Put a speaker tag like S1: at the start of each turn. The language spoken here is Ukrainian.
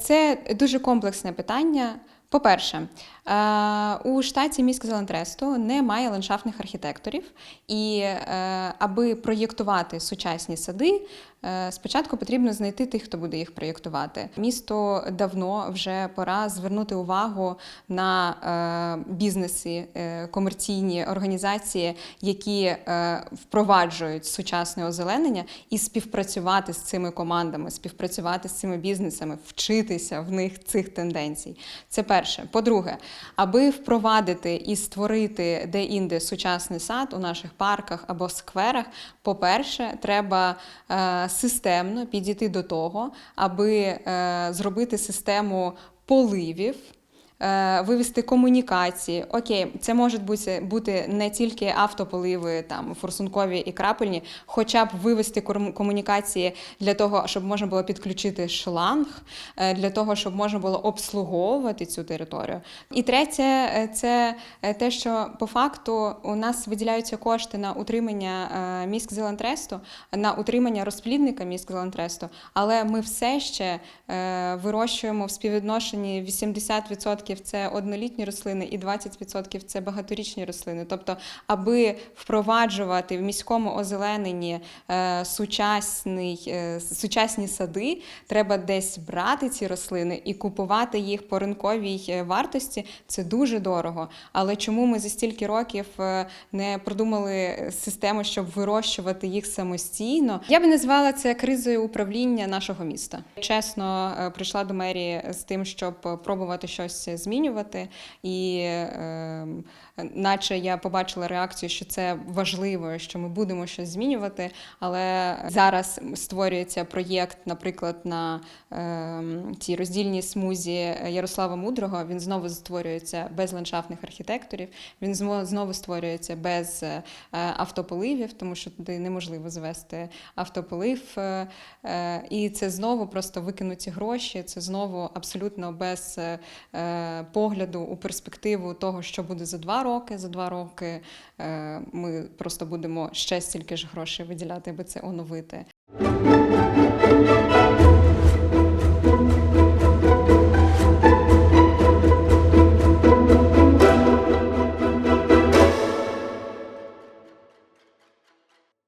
S1: Це дуже комплексне питання. По-перше, е, у штаті міськзелентресту немає ландшафтних архітекторів, і е, аби проєктувати сучасні сади, е, спочатку потрібно знайти тих, хто буде їх проєктувати. Місто давно вже пора звернути увагу на бізнеси, комерційні організації, які впроваджують сучасне озеленення, і співпрацювати з цими командами, співпрацювати з цими бізнесами, вчитися в них цих тенденцій. Це перше. По-друге, аби впровадити і створити де-інде сучасний сад у наших парках або скверах, по-перше, треба е, системно підійти до того, аби е, зробити систему поливів. Е, Вивести комунікації. Окей, це можуть бути, не тільки автополиви, там форсункові і крапельні, хоча б вивести комунікації для того, щоб можна було підключити шланг, е, для того, щоб можна було обслуговувати цю територію. І третє, е, це те, що по факту у нас виділяються кошти на утримання е, міськзелентресту, на утримання розплідника міськзелентресту, але ми все ще вирощуємо в співвідношенні 80% це однолітні рослини і 20% це багаторічні рослини. Тобто, аби впроваджувати в міському озелененні е, сучасний, е, сучасні сади, треба десь брати ці рослини і купувати їх по ринковій е, вартості. Це дуже дорого. Але чому ми за стільки років не продумали систему, щоб вирощувати їх самостійно? Я би назвала це кризою управління нашого міста. Чесно, прийшла до мерії з тим, щоб пробувати щось змінювати, і е, наче я побачила реакцію, що це важливо, що ми будемо щось змінювати. Але зараз створюється проєкт, наприклад, на е, цій роздільній смузі Ярослава Мудрого. Він знову створюється без ландшафтних архітекторів. Він знову створюється без е, автополивів, тому що туди неможливо звести автополив. Е, е, І це знову просто викинуті гроші. Це знову абсолютно без погляду у перспективу того, що буде за два роки. За два роки е, ми просто будемо ще стільки ж грошей виділяти, аби це оновити.